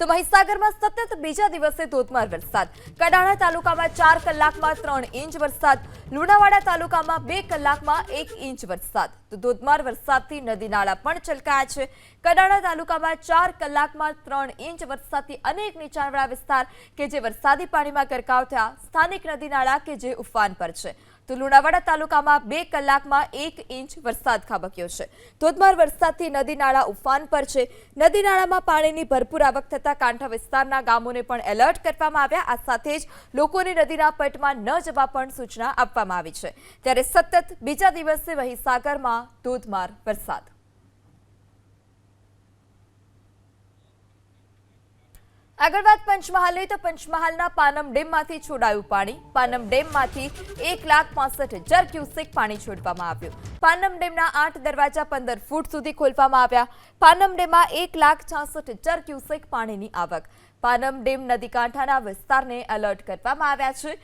તો મહીસાગરમાં સતત બીજા દિવસે ધોધમાર વરસાદ. કડાણા તાલુકામાં ચાર કલાકમાં ત્રણ ઇંચ વરસાદ. લુણાવાડા તાલુકામાં બે કલાકમાં એક ઇંચ વરસાદ. તો ધોધમાર વરસાદથી નદી નાળા પણ છલકાયા છે. કડાણા તાલુકામાં ચાર કલાકમાં ત્રણ ઇંચ વરસાદથી અનેક નીચાણવાળા વિસ્તાર કે જે વરસાદી પાણીમાં ગરકાવ થયા. સ્થાનિક નદી નાળા કે જે ઉફાન પર છે. તો લુણાવાડા તાલુકામાં બે કલાકમાં એક ઇંચ વરસાદ ખાબક્યો છે. ધોધમાર વરસાદથી નદી નાળા ઉફાન પર છે. નદી નાળામાં પાણીની ભરપૂર આવક થતા કાંઠા વિસ્તારના ગામોને પણ એલર્ટ કરવામાં આવ્યા. આ સાથે જ લોકોને નદીના પટમાં ન જવા પણ સૂચના આપવામાં આવી છે. ત્યારે સતત બીજા દિવસે મહીસાગરમાં ધોધમાર વરસાદ. આગળ વાત પંચમહાલની, તો પંચમહાલના પાનમ ડેમમાંથી છોડાયું પાણી. પાનમ ડેમમાંથી એક લાખ પાસઠ હજાર ક્યુસેક પાણી છોડવામાં આવ્યું. પાનમ ડેમના આઠ દરવાજા પંદર ફૂટ સુધી ખોલવામાં આવ્યા. પાનમ ડેમમાં એક લાખ છાસઠ હજાર ક્યુસેક પાણીની આવક. પાનમ ડેમ નદી કાંઠાના વિસ્તારને એલર્ટ કરવામાં આવ્યા છે.